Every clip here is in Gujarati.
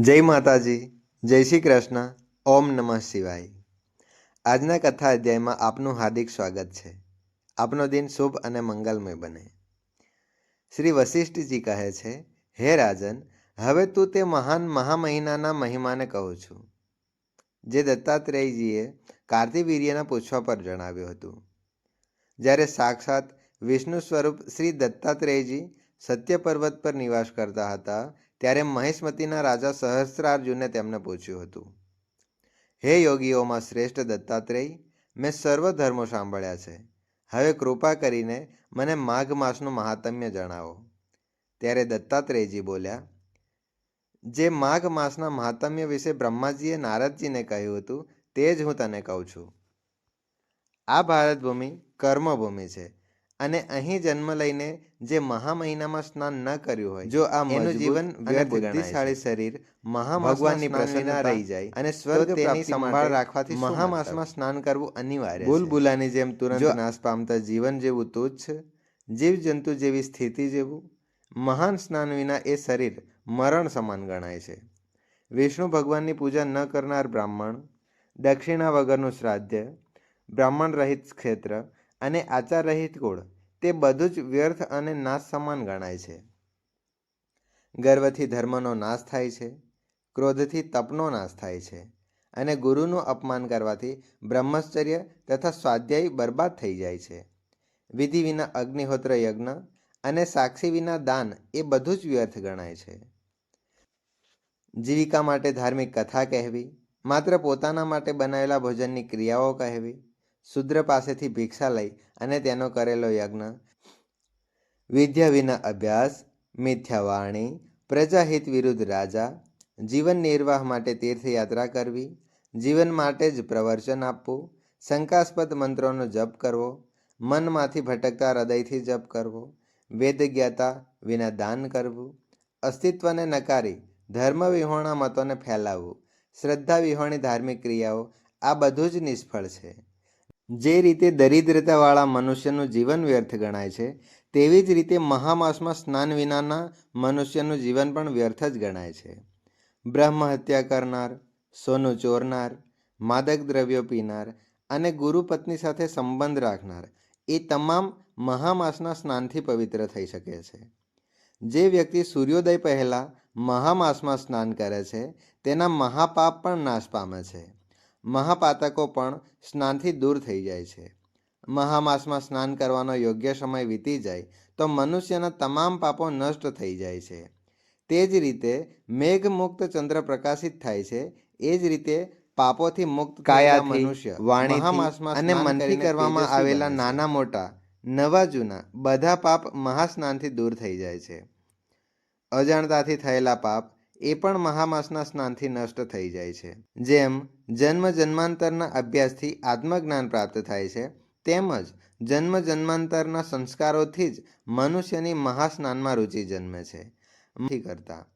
જય માતાજી, જય શ્રી કૃષ્ણ, ઓમ નમઃ શિવાય. આજના કથા અધ્યાયમાં આપનું હાર્દિક સ્વાગત છે. આપનો દિન શુભ અને મંગલમય બને. શ્રી વશિષ્ઠજી કહે છે, હે રાજન, હવે તું તે મહાન મહામહિનાના મહિમાને કહું છું. જે દત્તાત્રેયજીએ કાર્તિવીર્યના પૂછવા પર જણાવ્યું હતું. જ્યારે સાક્ષાત વિષ્ણુ સ્વરૂપ શ્રી દત્તાત્રેયજી સત્ય પર્વત પર નિવાસ કરતા હતા, ત્યારે મહેશમતીના રાજા સહસ્ત્રાર્જુને તેમને પૂછ્યું હતું, હે યોગીઓમાં શ્રેષ્ઠ દત્તાત્રેય? મેં સર્વ ધર્મો સાંભળ્યા છે. હવે કૃપા કરીને મને માઘ માસનું મહાત્મ્ય જણાવો. ત્યારે દત્તાત્રેયજી બોલ્યા, જે માઘ માસના મહાત્મ્ય વિશે બ્રહ્માજીએ નારદજીને કહ્યું હતું, તે જ હું તને કહું છું. આ ભારત ભૂમિ કર્મભૂમિ છે. અને અહીં જન્મ લઈને જે મહા મહિનામાં સ્નાન ન કર્યું હોય જો આ એનું જીવન બુદ્ધિશાળી શરીર મહા ભગવાનની પ્રસન્નતા રહી જાય અને સ્વર્ગ તેની સંભાળ રાખવાથી મહામાસમાં સ્નાન કરવું અનિવાર્ય બુલબુલાની જેમ તુરંત નાશ પામતા જીવન જેવું તુચ્છ જીવ જંતુ જેવી સ્થિતિ જેવું મહાન સ્નાન વિના એ શરીર મરણ સમાન ગણાય છે. વિષ્ણુ ભગવાનની પૂજા ન કરનાર બ્રાહ્મણ દક્ષિણા વગરનું શ્રાદ્ધ બ્રાહ્મણ રહિત ક્ષેત્ર અને આચાર રહિત કુળ તે બધું જ વ્યર્થ અને નાશ સમાન ગણાય છે. ગર્વથી ધર્મનો નાશ થાય છે, ક્રોધથી તપનો નાશ થાય છે અને ગુરુનું અપમાન કરવાથી બ્રહ્મચર્ય તથા સ્વાધ્યાય બરબાદ થઈ જાય છે. વિધિ વિના અગ્નિહોત્ર યજ્ઞ અને સાક્ષી વિના દાન એ બધું જ વ્યર્થ ગણાય છે. જીવિકા માટે ધાર્મિક કથા કહેવી, માત્ર પોતાના માટે બનાવેલા ભોજનની ક્રિયાઓ કહેવી શુદ્ર પાસેથી ભિક્ષા લઈ અને તેનો કરેલો યજ્ઞ. વિદ્યા વિના અભ્યાસ, મિથ્યાવાણી, પ્રજાહિત વિરુદ્ધ રાજા, જીવન નિર્વાહ માટે તીર્થયાત્રા કરવી, જીવન માટે જ પ્રવચન આપવું, શંકાસ્પદ મંત્રોનો જપ કરવો, મનમાંથી ભટકતા હૃદયથી જપ કરવો વેદ જ્ઞાતા વિના દાન કરવું, અસ્તિત્વને નકારી ધર્મ વિહોણા મતોને ફેલાવવું શ્રદ્ધા વિહોણી ધાર્મિક ક્રિયાઓ, આ બધું જ નિષ્ફળ છે. જે રીતે દરિદ્રતાવાળા મનુષ્યનું જીવન વ્યર્થ ગણાય છે, તેવી જ રીતે મહામાસમાં સ્નાન વિનાના મનુષ્યનું જીવન પણ વ્યર્થ જ ગણાય છે. બ્રહ્મ હત્યા કરનાર, સોનું ચોરનાર, માદક દ્રવ્યો પીનાર અને ગુરુ પત્ની સાથે સંબંધ રાખનાર એ તમામ મહામાસના સ્નાનથી પવિત્ર થઈ શકે છે. જે વ્યક્તિ સૂર્યોદય પહેલાં મહામાસમાં સ્નાન કરે છે, તેના મહાપાપ પણ નાશ પામે છે. મહાપાતકો પણ સ્નાનથી દૂર થઈ જાય છે. મહામાસમાં સ્નાન કરવાનો યોગ્ય સમય વીતી જાય તો મનુષ્યના તમામ પાપો નષ્ટ થઈ જાય છે. તે જ રીતે મેઘ મુક્ત ચંદ્ર પ્રકાશિત થાય છે. એ જ રીતે પાપોથી મુક્ત કાયા મનુષ્ય વાણી અને મનથી કરવામાં આવેલા નાના મોટા નવા જૂના બધા પાપ મહાસ્નાનથી દૂર થઈ જાય છે. અજાણતાથી થયેલા પાપ એ પણ મહામાસના સ્નાનથી નષ્ટ થઈ જાય છે. જેમ, જન્મ જન્માંતરના અભ્યાસથી આત્મજ્ઞાન પ્રાપ્ત થાય છે, તેમજ જન્મ જન્માંતરના સંસ્કારોથી જ મનુષ્યની મહાસ્નાનમાં રુચિ જન્મે છે. કરતા.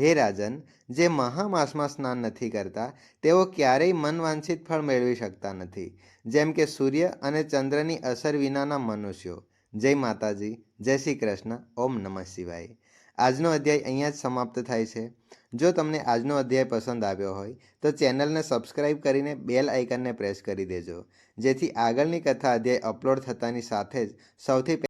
હે રાજન, જે મહામાસમાં સ્નાન નથી કરતા, તેઓ ક્યારેય મનવાંછિત ફળ મેળવી શકતા નથી. જેમ કે સૂર્ય અને ચંદ્રની અસર વિનાના મનુષ્યો. જય માતાજી, જય શ્રી કૃષ્ણ, ઓમ નમઃ શિવાય. આજનો અધ્યાય અહીંયા જ સમાપ્ત થાય છે. જો તમને આજનો અધ્યાય પસંદ આવ્યો હોય, તો ચેનલને સબસ્ક્રાઇબ કરીને બેલ આઇકનને પ્રેસ કરી દેજો. જેથી આગળની કથા અધ્યાય અપલોડ થતાની સાથે જ સૌથી